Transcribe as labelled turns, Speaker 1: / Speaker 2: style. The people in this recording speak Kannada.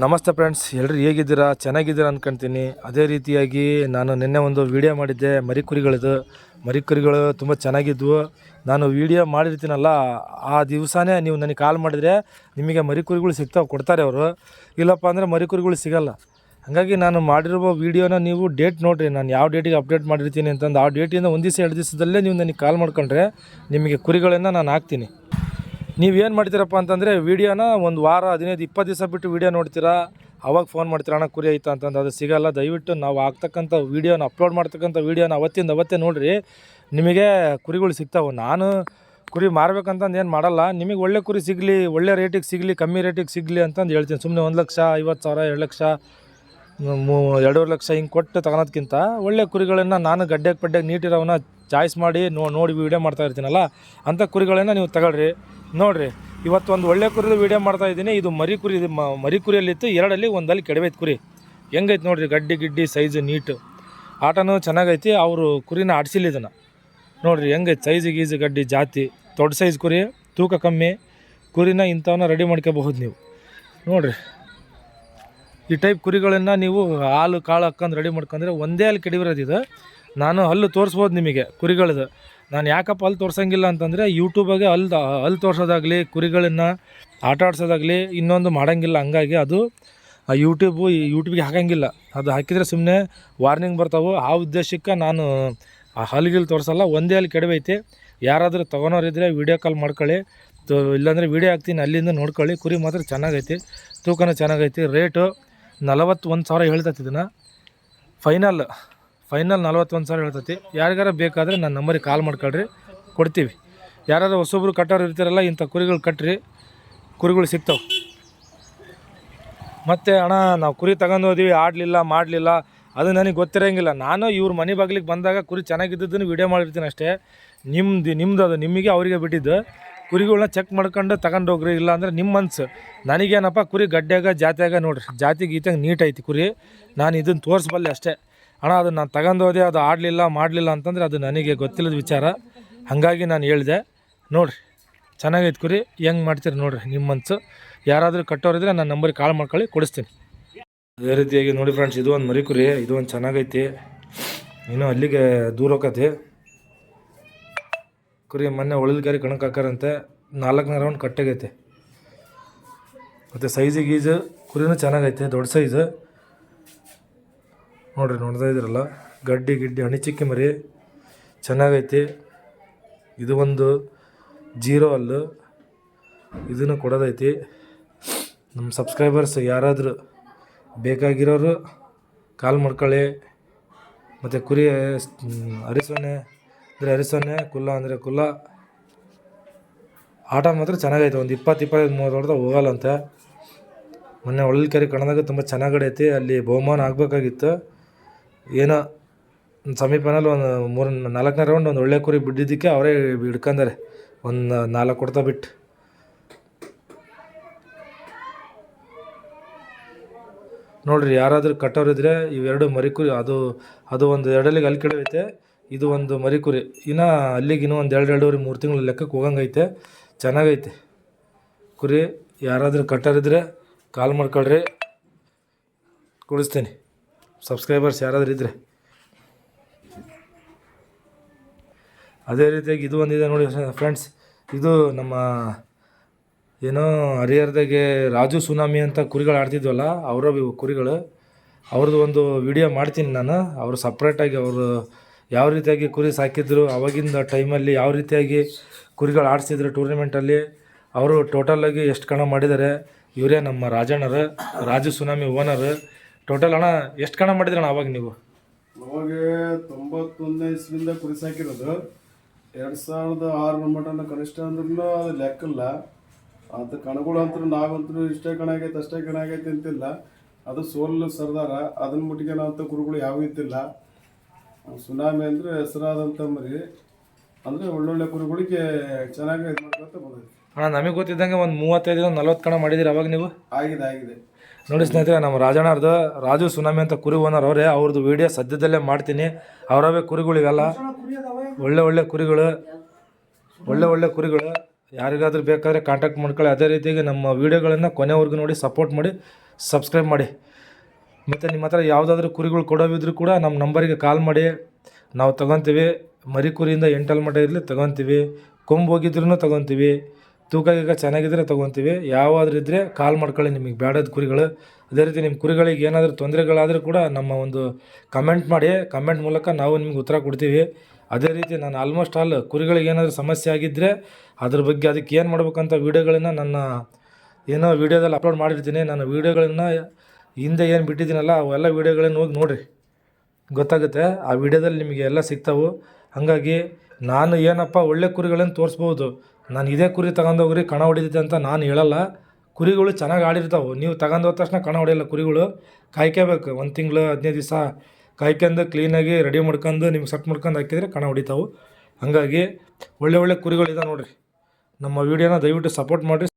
Speaker 1: ನಮಸ್ತೆ ಫ್ರೆಂಡ್ಸ್ ಎಲ್ಲರೂ ಹೇಗಿದ್ದೀರಾ? ಚೆನ್ನಾಗಿದ್ದೀರಾ ಅಂದ್ಕೊಳ್ತೀನಿ ಅದೇ ರೀತಿಯಾಗಿ ನಾನು ನಿನ್ನೆ ಒಂದು ವಿಡಿಯೋ ಮಾಡಿದ್ದೆ, ಮರಿಕುರಿಗಳದು. ಮರಿಕುರಿಗಳು ತುಂಬ ಚೆನ್ನಾಗಿದ್ವು. ನಾನು ವಿಡಿಯೋ ಮಾಡಿರ್ತೀನಲ್ಲ, ಆ ದಿವಸನೇ ನೀವು ನನಗೆ ಕಾಲ್ ಮಾಡಿದರೆ ನಿಮಗೆ ಮರಿಕುರಿಗಳು ಸಿಗ್ತಾವೆ, ಕೊಡ್ತಾರೆ ಅವರು. ಇಲ್ಲಪ್ಪ ಅಂದರೆ ಮರಿಕುರಿಗಳು ಸಿಗಲ್ಲ. ಹಾಗಾಗಿ ನಾನು ಮಾಡಿರುವ ವೀಡಿಯೋನ ನೀವು ಡೇಟ್ ನೋಡಿರಿ. ನಾನು ಯಾವ ಡೇಟಿಗೆ ಅಪ್ಡೇಟ್ ಮಾಡಿರ್ತೀನಿ ಅಂತಂದು, ಆ ಡೇಟಿಂದ ಒಂದು ದಿವಸ, ಎರಡು ದಿವಸದಲ್ಲೇ ನೀವು ನನಗೆ ಕಾಲ್ ಮಾಡ್ಕೊಂಡ್ರೆ ನಿಮಗೆ ಕುರಿಗಳನ್ನು ನಾನು ಹಾಕ್ತೀನಿ. ನೀವೇನು ಮಾಡ್ತೀರಪ್ಪ ಅಂತಂದರೆ ವೀಡಿಯೋನ ಒಂದು ವಾರ, ಹದಿನೈದು, ಇಪ್ಪತ್ತು ದಿವಸ ಬಿಟ್ಟು ವೀಡಿಯೋ ನೋಡ್ತೀರಾ? ಅವಾಗ ಫೋನ್ ಮಾಡ್ತೀರಾ? ಅಣ್ಣ, ಕುರಿ ಐತಾ ಅಂತಂದು ಅದು ಸಿಗೋಲ್ಲ. ದಯವಿಟ್ಟು ನಾವು ಆಗ್ತಕ್ಕಂಥ ವೀಡಿಯೋನ ಅಪ್ಲೋಡ್ ಮಾಡ್ತಕ್ಕಂಥ ವೀಡಿಯೋನ ಅವತ್ತಿಂದ ಅವತ್ತೇ ನೋಡಿರಿ. ನಿಮಗೆ ಕುರಿಗಳು ಸಿಗ್ತಾವೆ. ನಾನು ಕುರಿ ಮಾರ್ಬೇಕಂತಂದು ಏನು ಮಾಡಲ್ಲ. ನಿಮಗೆ ಒಳ್ಳೆ ಕುರಿ ಸಿಗಲಿ, ಒಳ್ಳೆ ರೇಟಿಗೆ ಸಿಗಲಿ, ಕಮ್ಮಿ ರೇಟಿಗೆ ಸಿಗಲಿ ಅಂತಂದು ಹೇಳ್ತೀನಿ. ಸುಮ್ಮನೆ ಒಂದು ಲಕ್ಷ, ಐವತ್ತು ಸಾವಿರ, ಎರಡು ಲಕ್ಷ, ಮೂ, ಎರಡೂವರೆ ಲಕ್ಷ ಹಿಂಗೆ ಕೊಟ್ಟು ತಗೊಳೋದ್ಕಿಂತ ಒಳ್ಳೆ ಕುರಿಗಳನ್ನು ನಾನು ಗಡ್ಡೆಗೆ ಪಡ್ಡೆಗೆ ನೀಟಿರೋವನ್ನ ಚಾಯ್ಸ್ ಮಾಡಿ ನೋ ನೋಡಿ ವೀಡಿಯೋ ಮಾಡ್ತಾ ಇರ್ತೀನಲ್ಲ ಅಂಥ ಕುರಿಗಳನ್ನು ನೀವು ತಗೊಳ್ರಿ. ನೋಡಿರಿ, ಇವತ್ತು ಒಂದು ಒಳ್ಳೆ ಕುರಿದು ವೀಡಿಯೋ ಮಾಡ್ತಾ ಇದ್ದೀನಿ. ಇದು ಮರಿ ಕುರಿ ಮರಿ ಕುರಿಯಲ್ಲಿತ್ತು, ಎರಡಲ್ಲಿ ಒಂದಲ್ಲಿ ಕೆಡವೈತೆ ಕುರಿ. ಹೆಂಗೈತೆ ನೋಡಿರಿ, ಗಡ್ಡಿ ಗಿಡ್ಡಿ ಸೈಜು ನೀಟು ಆಟನೂ ಚೆನ್ನಾಗೈತಿ, ಅವರು ಕುರಿನ ಆಡಿಸಿಲ್ಲ ಇದನ್ನು. ನೋಡಿರಿ, ಹೆಂಗೈತೆ ಸೈಜು ಗೀಜು ಗಡ್ಡಿ ಜಾತಿ. ದೊಡ್ಡ ಸೈಜ್ ಕುರಿ, ತೂಕ ಕಮ್ಮಿ. ಕುರಿನ ಇಂಥವನ್ನ ರೆಡಿ ಮಾಡ್ಕೋಬಹುದು ನೀವು. ನೋಡಿರಿ. ಈ ಟೈಪ್ ಕುರಿಗಳನ್ನು ನೀವು ಹಾಲು, ಕಾಳು ಹಾಕ್ಕೊಂಡು ರೆಡಿ ಮಾಡ್ಕೊಂಡ್ರೆ ಒಂದೇ ಅಲ್ಲಿ ಕೆಡಿವಿರೋದು ಇದು. ನಾನು ಹಲ್ಲು ತೋರಿಸ್ಬೋದು ನಿಮಗೆ ಕುರಿಗಳದ್ದು ನಾನು ಯಾಕಪ್ಪ ಅಲ್ಲಿ ತೋರ್ಸೋಂಗಿಲ್ಲ ಅಂತಂದರೆ ಯೂಟ್ಯೂಬಾಗೆ ಅಲ್ಲಿ ಅಲ್ಲಿ ತೋರಿಸೋದಾಗಲಿ, ಕುರಿಗಳನ್ನು ಆಟ ಆಡ್ಸೋದಾಗಲಿ ಇನ್ನೊಂದು ಮಾಡೋಂಗಿಲ್ಲ. ಹಂಗಾಗಿ ಅದು ಆ ಯೂಟ್ಯೂಬು ಯೂಟ್ಯೂಬಿಗೆ ಹಾಕೋಂಗಿಲ್ಲ. ಅದು ಹಾಕಿದರೆ ಸುಮ್ಮನೆ ವಾರ್ನಿಂಗ್ ಬರ್ತಾವೆ. ಆ ಉದ್ದೇಶಕ್ಕೆ ನಾನು ಆ ಹಲ್ಗಿಲ್ ತೋರಿಸಲ್ಲ, ಒಂದೇ ಅಲ್ಲಿ ಕೆಡವೈತಿ ಯಾರಾದರೂ ತೊಗೊಳೋರಿದ್ದರೆ ವೀಡಿಯೋ ಕಾಲ್ ಮಾಡ್ಕೊಳ್ಳಿ. ತೊ, ಇಲ್ಲಾಂದರೆ ವೀಡಿಯೋ ಹಾಕ್ತೀನಿ, ಅಲ್ಲಿಂದ ನೋಡ್ಕೊಳ್ಳಿ. ಕುರಿ ಮಾತ್ರ ಚೆನ್ನಾಗೈತಿ, ತೂಕನೂ ಚೆನ್ನಾಗೈತಿ ರೇಟು ನಲವತ್ತೊಂದು ಸಾವಿರ ಹೇಳ್ತೈತಿ ಇದನ್ನು. ಫೈನಲ್ ಫೈನಲ್ ನಲ್ವತ್ತೊಂದು ಸಾವಿರ ಹೇಳ್ತೈತಿ. ಯಾರಿಗಾರ ಬೇಕಾದರೆ ನನ್ನ ನಂಬರಿಗೆ ಕಾಲ್ ಮಾಡ್ಕೊಳ್ರಿ. ಕೊಡ್ತೀವಿ. ಯಾರಾದ್ರೂ ಹೊಸೊಬ್ರು ಕಟ್ಟೋರು ಇರ್ತಾರಲ್ಲ, ಇಂಥ ಕುರಿಗಳು ಕಟ್ಟಿರಿ ಕುರಿಗಳು ಸಿಗ್ತಾವೆ. ಮತ್ತು ಅಣ್ಣ, ನಾವು ಕುರಿ ತಗೊಂಡು ಹೋದ್ವಿ, ಆಡಲಿಲ್ಲ, ಮಾಡಲಿಲ್ಲ. ಅದು ನನಗೆ ಗೊತ್ತಿರೋಂಗಿಲ್ಲ. ನಾನು ಇವ್ರ ಮನೆ ಬಾಗಿಲಿಗೆ ಬಂದಾಗ ಕುರಿ ಚೆನ್ನಾಗಿದ್ದದನ್ನು ವೀಡಿಯೋ ಮಾಡಿರ್ತೀನಿ ಅಷ್ಟೇ. ನಿಮ್ದು ನಿಮ್ಮದು ಅದು, ನಿಮಗೆ ಅವರಿಗೆ ಬಿಟ್ಟಿದ್ದು. ಕುರಿಗಳ್ನ ಚೆಕ್ ಮಾಡ್ಕೊಂಡು ತಗೊಂಡು ಹೋಗ್ರಿ ಇಲ್ಲ ಅಂದ್ರೆ ನಿಮ್ಮ ಮನ್ಸು. ನನಗೇನಪ್ಪ, ಕುರಿ ಗಡ್ಡೆಯಾಗ ಜಾತಿಯಾಗ ನೋಡ್ರಿ, ಜಾತಿ ಗೀತೆಗೆ ನೀಟ್ ಐತಿ ಕುರಿ. ನಾನು ಇದನ್ನು ತೋರಿಸ್ಬಲ್ಲೆ ಅಷ್ಟೇ. ಅಣ್ಣ, ಅದು ನಾನು ತಗೊಂಡು ಹೋದೆ, ಅದು ಆಡಲಿಲ್ಲ, ಮಾಡಲಿಲ್ಲ ಅಂತಂದ್ರೆ ಅದು ನನಗೆ ಗೊತ್ತಿಲ್ಲದ ವಿಚಾರ. ಹಾಗಾಗಿ ನಾನು ಹೇಳಿದೆ, ನೋಡಿರಿ, ಚೆನ್ನಾಗೈತೆ ಕುರಿ, ಹೆಂಗೆ ಮಾಡ್ತೀರಿ ನೋಡಿರಿ ನಿಮ್ಮ ಮನ್ಸು. ಯಾರಾದರೂ ಕಟ್ಟೋರಿದ್ರೆ ನನ್ನ ನಂಬರಿಗೆ ಕಾಲ್ ಮಾಡ್ಕೊಳ್ಳಿ, ಕೊಡಿಸ್ತೀನಿ. ಅದೇ ರೀತಿಯಾಗಿ ನೋಡಿ ಫ್ರೆಂಡ್ಸ್ ಇದು ಒಂದು ಮರಿ ಕುರಿ, ಇದು ಒಂದು ಚೆನ್ನಾಗೈತಿ. ಇನ್ನೂ ಅಲ್ಲಿಗೆ ದೂರ ಹೋಗತಿ ಕುರಿ ಮೊನ್ನೆ ಒಳಲ್ಗಾರಿ ಕಣಕ್ಕೆ ಹಾಕಾರಂತೆ ನಾಲ್ಕನೇ ರೌಂಡ್ ಕಟ್ಟಾಗೈತೆ. ಮತ್ತು ಸೈಜ್ ಗೀಜ್ ಕುರಿನೂ ಚೆನ್ನಾಗೈತೆ ದೊಡ್ಡ ಸೈಜ್ ನೋಡ್ರಿ ನೋಡ್ತಾ ಇದ್ರಲ್ಲ ಗಡ್ಡಿ ಗಿಡ್ಡಿ ಹಣಿ ಚಿಕ್ಕಿ ಮರಿ ಚೆನ್ನಾಗೈತಿ. ಇದು ಒಂದು ಜೀರೋ ಅಲ್ಲು ಇದನ್ನು ಕೊಡೋದೈತಿ. ನಮ್ಮ ಸಬ್ಸ್ಕ್ರೈಬರ್ಸ್ ಯಾರಾದರೂ ಬೇಕಾಗಿರೋರು ಕಾಲ್ ಮಾಡ್ಕೊಳ್ಳಿ. ಮತ್ತು ಕುರಿ ಮ್, ಅರಿಸೊನ್ನೆ ಅಂದರೆ ಹರಿಸೊನ್ನೆ ಕುಲ್ಲ ಅಂದರೆ ಕುಲ್ಲ ಆಟ ಮಾತ್ರ ಚೆನ್ನಾಗೈತೆ, ಒಂದು ಇಪ್ಪತ್ತು ಇಪ್ಪತ್ತೈದು ಮೂವತ್ತು ಹೊಡೆದ ಹೋಗಲ್ಲಂತೆ. ಮೊನ್ನೆ ಒಳ್ಳಕೆರೆ ಕಣದಾಗ ತುಂಬ ಚೆನ್ನಾಗಡೈತಿ ಅಲ್ಲಿ ಬಹುಮಾನ ಆಗಬೇಕಾಗಿತ್ತು. ಏನೋ ಸಮೀಪನಲ್ಲಿ ಒಂದು ಮೂರು, ನಾಲ್ಕನೇ ರೌಂಡ್ ಒಂದು ಒಳ್ಳೆ ಕುರಿ ಬಿದ್ದಿದ್ದಕ್ಕೆ ಅವರೇ ಹಿಡ್ಕೊಂಡಾರೆ ಒಂದು ನಾಲ್ಕು ಕೊಡ್ತಾ ಬಿಟ್ಟು. ನೋಡ್ರಿ, ಯಾರಾದರೂ ಕಟ್ಟೋರಿದ್ರೆ ಇವೆರಡು ಮರಿಕುರಿ ಅದು ಅದು ಒಂದು ಎರಡಲ್ಲಿಗೆ ಅಲ್ಲಿ ಕೆಡವೈತೆ. ಇದು ಒಂದು ಮರಿಕುರಿ. ಇನ್ನು ಅಲ್ಲಿಗೆ ಇನ್ನೂ ಒಂದು ಎರಡು ಎರಡೂವರೆ ಮೂರು ತಿಂಗಳು ಲೆಕ್ಕಕ್ಕೆ ಹೋಗಂಗೈತೆ. ಚೆನ್ನಾಗೈತೆ. ಕುರಿ, ಯಾರಾದರೂ ಕಟ್ಟರಿದ್ರೆ ಕಾಲ್ ಮಾಡ್ಕೊಳ್ರಿ. ಕೊಡಿಸ್ತೀನಿ. ಸಬ್ಸ್ಕ್ರೈಬರ್ಸ್ ಯಾರಾದರೂ ಇದ್ದರೆ ಅದೇ ರೀತಿಯಾಗಿ ಇದು ಒಂದಿದೆ ನೋಡಿ ಫ್ರೆಂಡ್ಸ್. ಇದು ನಮ್ಮ ಏನೋ ಹರಿಹರದಾಗೆ ರಾಜು ಸುನಾಮಿ ಅಂತ ಕುರಿಗಳು ಆಡ್ತಿದ್ವಲ್ಲ, ಅವರ ಕುರಿಗಳು. ಅವ್ರದ್ದು ಒಂದು ವಿಡಿಯೋ ಮಾಡ್ತೀನಿ ನಾನು. ಅವರು ಸಪ್ರೇಟಾಗಿ ಅವರು ಯಾವ ರೀತಿಯಾಗಿ ಕುರಿ ಸಾಕಿದ್ರು, ಅವಾಗಿಂದ ಟೈಮಲ್ಲಿ ಯಾವ ರೀತಿಯಾಗಿ ಕುರಿಗಳು ಆಡಿಸಿದ್ರು ಟೂರ್ನಮೆಂಟಲ್ಲಿ ಅವರು ಟೋಟಲಾಗಿ ಎಷ್ಟು ಕಣ ಮಾಡಿದ್ದಾರೆ, ಇವರೇ ನಮ್ಮ ರಾಜಣ್ಣರು, ರಾಜು ಸುನಾಮಿ ಓನರ್. ಟೋಟಲ್ ಅಣ್ಣ, ಎಷ್ಟು ಕಣ ಮಾಡಿದ್ರಣ್ಣ ಅವಾಗ ನೀವು?
Speaker 2: ಅವಾಗ ತೊಂಬತ್ತೊಂದನೇ ಇಸ್ವಿಂದ ಕುರಿ ಸಾಕಿರೋದು. ಎರಡು ಸಾವಿರದ ಆರು ಮಟನ ಕನಿಷ್ಠ ಅಂದ್ರೂ ಅದು ಲೆಕ್ಕಲ್ಲ. ಅದು ಕಣಗಳು ಅಂತೂ ನಾವಂತೂ ಇಷ್ಟೇ ಕಣ ಆಗೈತೆ, ಅಷ್ಟೇ ಕಣ ಆಗೈತೆ ಅಂತಿಲ್ಲ. ಅದು ಸೋಲ್ ಸರ್ದಾರ. ಅದನ್ನ ಮುಟ್ಟಿಗೆ ನಾವು ಕುರುಗಳು ಯಾವ ಇದ್ದಿಲ್ಲ. ಸುನಾಮಿ ಅಂದರೆ ಹೆಸರಾದಂಥ ಮರಿ. ಅಂದರೆ ಒಳ್ಳೊಳ್ಳೆ ಕುರಿಗಳಿಗೆ ಚೆನ್ನಾಗಿ ಇದು ಮಾಡ್ಕೊತ ಬಂದೈತಿ.
Speaker 1: ಅಣ್ಣ ನಮಗೆ ಗೊತ್ತಿದ್ದಂಗೆ ಒಂದು ಮೂವತ್ತೈದು ನಲ್ವತ್ತು ಕಣ ಮಾಡಿದಿರಿ ಅವಾಗ ನೀವು?
Speaker 2: ಆಗಿದೆ ಆಗಿದೆ.
Speaker 1: ನೋಡಿ ಸ್ನೇಹಿತರೆ ನಮ್ಮ ರಾಜಣ್ಣರ್ದು ರಾಜು ಸುನಾಮಿ ಅಂತ ಕುರಿ ಓನರ್ ಅವರೇ ಅವ್ರದ್ದು ವಿಡಿಯೋ ಸದ್ಯದಲ್ಲೇ ಮಾಡ್ತೀನಿ. ಅವರವೇ ಕುರಿಗಳು ಇವೆಲ್ಲ. ಒಳ್ಳೆ ಒಳ್ಳೆ ಕುರಿಗಳು. ಒಳ್ಳೆ ಒಳ್ಳೆ ಕುರಿಗಳು. ಯಾರಿಗಾದ್ರೂ ಬೇಕಾದರೆ ಕಾಂಟ್ಯಾಕ್ಟ್ ಮಾಡ್ಕೊಳ್ಳಿ. ಅದೇ ರೀತಿಯಾಗಿ ನಮ್ಮ ವೀಡಿಯೋಗಳನ್ನು ಕೊನೆವರೆಗೂ ನೋಡಿ ಸಪೋರ್ಟ್ ಮಾಡಿ ಸಬ್ಸ್ಕ್ರೈಬ್ ಮಾಡಿ. ಮತ್ತು ನಿಮ್ಮ ಹತ್ರ ಯಾವುದಾದ್ರೂ ಕುರಿಗಳು ಕೊಡೋವಿದ್ರೂ ಕೂಡ ನಮ್ಮ ನಂಬರಿಗೆ ಕಾಲ್ ಮಾಡಿ. ನಾವು ತಗೊತೀವಿ. ಮರಿ ಕುರಿಯಿಂದ ಎಂಟಲ್ ಮಟ್ಟ ಇರಲಿ ತಗೊತೀವಿ. ಕೊಂಬು ಹೋಗಿದ್ರೂ ತಗೊತೀವಿ. ತೂಕ ಗೀಕ ಚೆನ್ನಾಗಿದ್ರೆ ತೊಗೊತೀವಿ. ಯಾವಾದ್ರೂ ಇದ್ದರೆ ಕಾಲ್ ಮಾಡ್ಕೊಳ್ಳಿ ನಿಮಗೆ ಬೇಡದ ಕುರಿಗಳು. ಅದೇ ರೀತಿ ನಿಮ್ಮ ಕುರಿಗಳಿಗೆ ಏನಾದರೂ ತೊಂದರೆಗಳಾದರೂ ಕೂಡ ನಮ್ಮ ಒಂದು ಕಮೆಂಟ್ ಮಾಡಿ. ಕಮೆಂಟ್ ಮೂಲಕ ನಾವು ನಿಮ್ಗೆ ಉತ್ತರ ಕೊಡ್ತೀವಿ. ಅದೇ ರೀತಿ ನಾನು ಆಲ್ಮೋಸ್ಟ್ ಆಲ್ ಕುರಿಗಳಿಗೆ ಏನಾದರೂ ಸಮಸ್ಯೆ ಆಗಿದ್ದರೆ ಅದ್ರ ಬಗ್ಗೆ ಅದಕ್ಕೆ ಏನು ಮಾಡ್ಬೇಕಂತ ವೀಡಿಯೋಗಳನ್ನು ನನ್ನ ಏನೋ ವೀಡಿಯೋದಲ್ಲಿ ಅಪ್ಲೋಡ್ ಮಾಡಿರ್ತೀನಿ. ನಾನು ವೀಡಿಯೋಗಳನ್ನು ಹಿಂದೆ ಏನು ಬಿಟ್ಟಿದ್ದೀನಲ್ಲ, ಅವೆಲ್ಲ ವೀಡಿಯೋಗಳನ್ನು ಹೋಗಿ ನೋಡಿರಿ. ಗೊತ್ತಾಗುತ್ತೆ, ಆ ವಿಡಿಯೋದಲ್ಲಿ ನಿಮಗೆ ಎಲ್ಲ ಸಿಗ್ತಾವೆ. ಹಾಗಾಗಿ ನಾನು ಏನಪ್ಪ ಒಳ್ಳೆ ಕುರಿಗಳನ್ನು ತೋರಿಸ್ಬೋದು, ನಾನು ಇದೇ ಕುರಿ ತಗೊಂಡೋಗ್ರಿ ಕಣ ಹೊಡಿತೈತೆ ಅಂತ ನಾನು ಹೇಳಲ್ಲ. ಕುರಿಗಳು ಚೆನ್ನಾಗಿ ಆಡಿರ್ತಾವೆ. ನೀವು ತಗೊಂಡೋದ ತಕ್ಷಣ ಕಣ ಹೊಡೆಯಲ್ಲ ಕುರಿಗಳು. ಕಾಯ್ಕೋಬೇಕು, ಒಂದು ತಿಂಗಳು, ಹದಿನೈದು ದಿವಸ ಕಾಯ್ಕೊಂಡು ಕ್ಲೀನಾಗಿ ರೆಡಿ ಮಾಡ್ಕೊಂಡು ನಿಮ್ಗೆ ಸಟ್ ಮಾಡ್ಕೊಂಡು ಹಾಕಿದ್ರೆ ಕಣ ಹೊಡಿತಾವೆ. ಹಾಗಾಗಿ ಒಳ್ಳೆ ಒಳ್ಳೆ ಕುರಿಗಳಿದೆ ನೋಡಿರಿ. ನಮ್ಮ ವೀಡಿಯೋನ ದಯವಿಟ್ಟು ಸಪೋರ್ಟ್ ಮಾಡಿರಿ